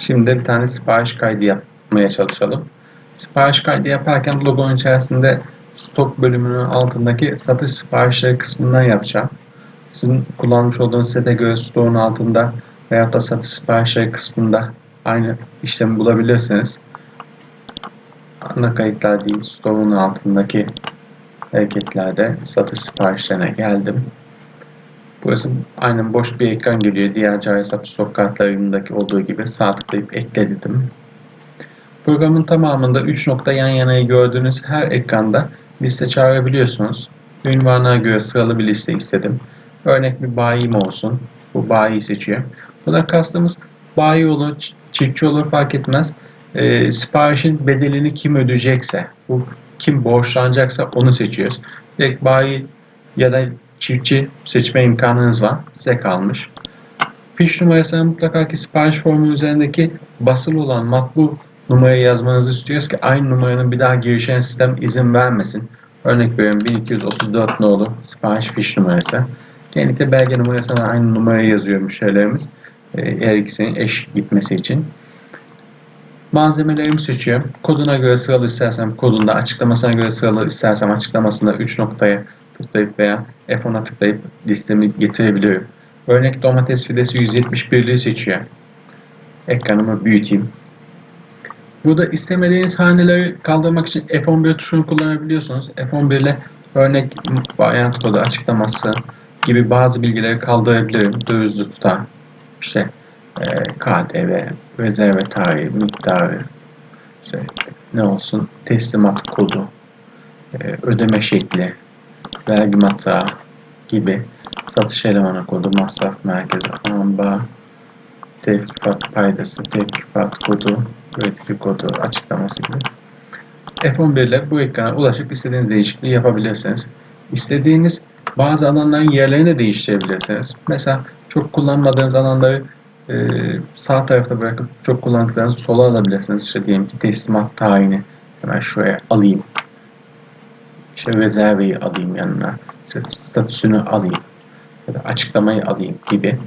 Şimdi bir tane sipariş kaydı yapmaya çalışalım. Sipariş kaydı yaparken logonun içerisinde stok bölümünün altındaki satış siparişleri kısmından yapacağım. Sizin kullanmış olduğunuz sitede göre stoğun altında veyahut da satış siparişleri kısmında aynı işlemi bulabilirsiniz. Ana kayıtlar değil, stoğun altındaki hareketlerde satış siparişlerine geldim. Burası aynen boş bir ekran geliyor. Diğer cari hesap stok kartlarındaki olduğu gibi sağ tıklayıp ekle dedim. Programın tamamında 3 nokta yan yanayı gördüğünüz her ekranda liste çağırabiliyorsunuz. Ünvanına göre sıralı bir liste istedim. Örnek bir bayim olsun. Bu bayi seçiyor. Buna kastımız bayi olur, çiftçi olur fark etmez. E, siparişin bedelini kim ödeyecekse, bu kim borçlanacaksa onu seçiyoruz. Direkt bayi ya da çiftçi seçme imkanınız var. Size kalmış. Fiş numarasını mutlaka ki sipariş formu üzerindeki basılı olan matbu numarayı yazmanızı istiyoruz ki aynı numaranın bir daha girişen sistem izin vermesin. Örnek veriyorum 1234 nolu sipariş fiş numarası. Genellikle belge numarasına aynı numarayı yazıyor müşterilerimiz. E, her ikisinin eş gitmesi için. Malzemelerimi seçiyorum. Koduna göre sıralı istersem kodunda, açıklamasına göre sıralı istersem açıklamasında 3 noktaya tıklayıp veya F10'a tıklayıp listemi getirebiliyorum. Örnek domates fidesi 171'liği seçiyorum. Ekranımı büyüteyim. Burada istemediğiniz haneleri kaldırmak için F11 tuşunu kullanabiliyorsunuz. F11 ile örnek varyant kodu açıklaması gibi bazı bilgileri kaldırabilirim. Dövizli tutar, işte e, KDV, rezerve tarihi, miktarı, işte, ne olsun, teslimat kodu, e, ödeme şekli, vergi matrağı gibi satış elemanı kodu, masraf merkezi, amba, tevkifat paydası, tevkifat kodu, üretici kodu açıklaması gibi. F11 ile bu ekrana ulaşıp istediğiniz değişikliği yapabilirsiniz. İstediğiniz bazı alanların de değiştirebilirsiniz. Mesela çok kullanmadığınız alanları e, sağ tarafta bırakıp çok kullandıklarınızı sola alabilirsiniz. İşte diyelim ki teslimat tarihini hemen şuraya alayım. İşte rezerveyi alayım yanına. İşte statüsünü alayım. Ya da açıklamayı alayım gibi.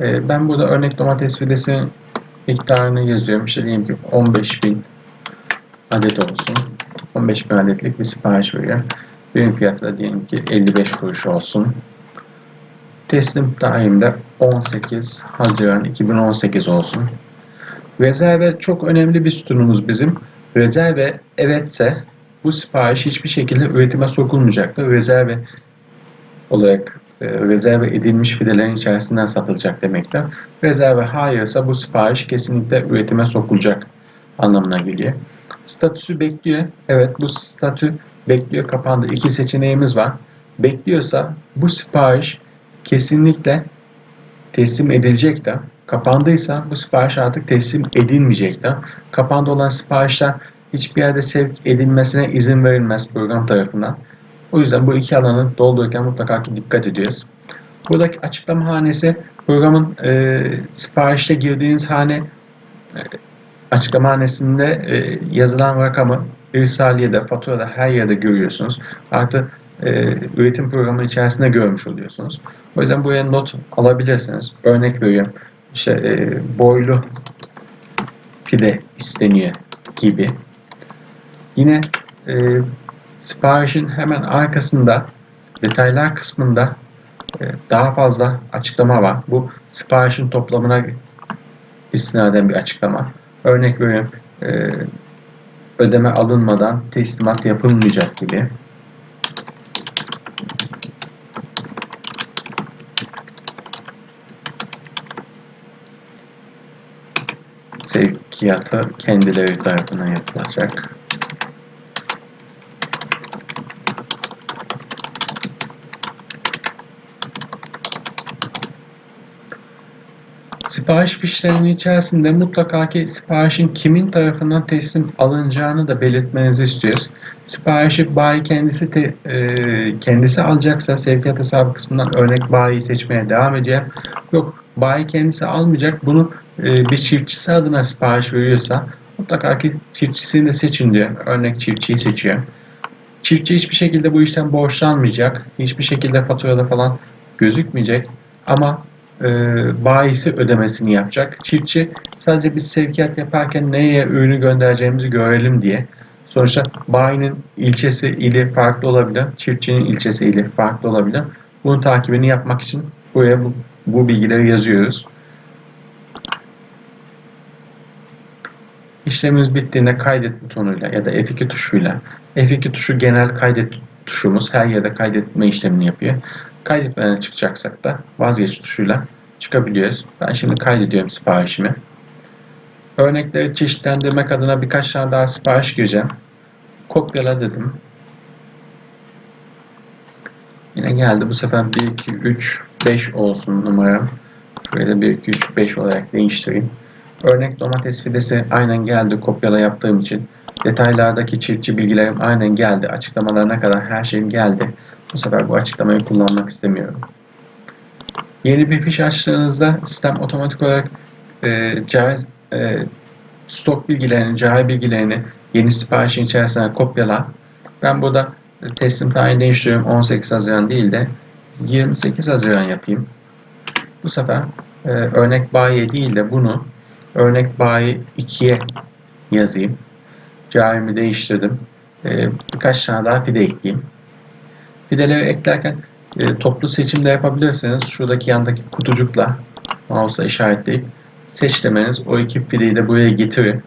E, ben burada örnek domates fidesinin miktarını yazıyorum. İşte diyelim ki 15.000 adet olsun. 15.000 adetlik bir sipariş veriyorum. Ürün fiyatı da diyelim ki 55 kuruş olsun. Teslim tarihimde 18 Haziran 2018 olsun. Rezerve çok önemli bir sütunumuz bizim. Rezerve evetse bu sipariş hiçbir şekilde üretime sokulmayacaktır. Rezerve olarak e, rezerve edilmiş fidelerin içerisinden satılacak demektir. Rezerve hayırsa bu sipariş kesinlikle üretime sokulacak anlamına geliyor. Statüsü bekliyor. Evet bu statü bekliyor kapandı. İki seçeneğimiz var. Bekliyorsa bu sipariş kesinlikle teslim edilecek de kapandıysa bu sipariş artık teslim edilmeyecek de kapandı olan siparişler hiçbir yerde sevk edilmesine izin verilmez program tarafından. O yüzden bu iki alanı doldururken mutlaka ki dikkat ediyoruz. Buradaki açıklama hanesi programın e, siparişte girdiğiniz hane e, açıklama hanesinde e, yazılan rakamı irsaliyede, faturada her yerde görüyorsunuz. Artı e, üretim programı içerisinde görmüş oluyorsunuz. O yüzden buraya not alabilirsiniz. Örnek veriyorum. İşte e, boylu pide isteniyor gibi. Yine e, siparişin hemen arkasında detaylar kısmında e, daha fazla açıklama var. Bu siparişin toplamına istinaden bir açıklama. Örnek veriyorum. E, ödeme alınmadan teslimat yapılmayacak gibi. Sevkiyatı kendileri tarafından yapılacak. Sipariş fişlerinin içerisinde mutlaka ki siparişin kimin tarafından teslim alınacağını da belirtmenizi istiyoruz. Siparişi bayi kendisi te, e, kendisi alacaksa sevkiyat hesabı kısmından örnek bayi seçmeye devam ediyor. Yok bayi kendisi almayacak bunu e, bir çiftçisi adına sipariş veriyorsa mutlaka ki çiftçisini de seçin diyor. Örnek çiftçiyi seçiyor. Çiftçi hiçbir şekilde bu işten borçlanmayacak. Hiçbir şekilde faturada falan gözükmeyecek. Ama e, bayisi ödemesini yapacak. Çiftçi sadece biz sevkiyat yaparken neye ürünü göndereceğimizi görelim diye. Sonuçta bayinin ilçesi ili farklı olabilir. Çiftçinin ilçesi ili farklı olabilir. Bunun takibini yapmak için buraya bu, bu bilgileri yazıyoruz. İşlemimiz bittiğinde kaydet butonuyla ya da F2 tuşuyla F2 tuşu genel kaydet tuşumuz her yerde kaydetme işlemini yapıyor. Kaydetmeden çıkacaksak da vazgeç tuşuyla çıkabiliyoruz. Ben şimdi kaydediyorum siparişimi. Örnekleri çeşitlendirmek adına birkaç tane daha sipariş gireceğim. Kopyala dedim. Yine geldi. Bu sefer 1, 2, 3, 5 olsun numaram. Şuraya da 1, 2, 3, 5 olarak değiştireyim. Örnek domates fidesi aynen geldi kopyala yaptığım için. Detaylardaki çiftçi bilgilerim aynen geldi. Açıklamalarına kadar her şeyim geldi. Bu sefer bu açıklamayı kullanmak istemiyorum. Yeni bir fiş açtığınızda sistem otomatik olarak e, caiz e, stok bilgilerini, cari bilgilerini yeni siparişin içerisine kopyala. Ben burada teslim tarihini değiştiriyorum. 18 Haziran değil de 28 Haziran yapayım. Bu sefer e, örnek bayi değil de bunu örnek bayi 2'ye yazayım. Carimi değiştirdim. E, birkaç tane daha fide ekleyeyim. Fideleri eklerken e, toplu seçimde yapabilirsiniz. Şuradaki yandaki kutucukla mouse'a işaretleyip seç demeniz o iki fideyi de buraya getirin.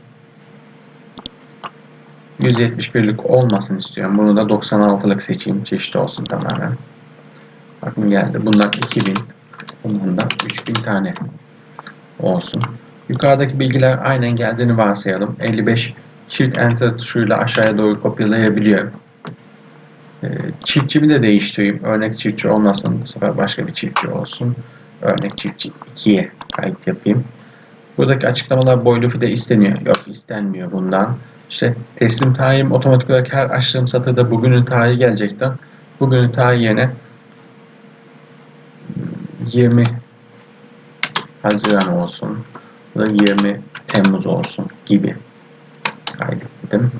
171'lik olmasın istiyorum. Bunu da 96'lık seçeyim. Çeşit olsun tamamen. Bakın geldi. Bunlar 2000. Bundan da 3000 tane olsun. Yukarıdaki bilgiler aynen geldiğini varsayalım. 55 Shift Enter tuşuyla aşağıya doğru kopyalayabiliyorum. Ee, Çiftçimi de değiştireyim. Örnek çiftçi olmasın. Bu sefer başka bir çiftçi olsun. Örnek çiftçi 2'ye kayıt yapayım. Buradaki açıklamalar boylu fide isteniyor. Yok istenmiyor bundan. İşte teslim tarihim otomatik olarak her açtığım satırda bugünün tarihi gelecekten bugünün tarihi yerine 20 Haziran olsun. Bu da 20 Temmuz olsun gibi kaydettim.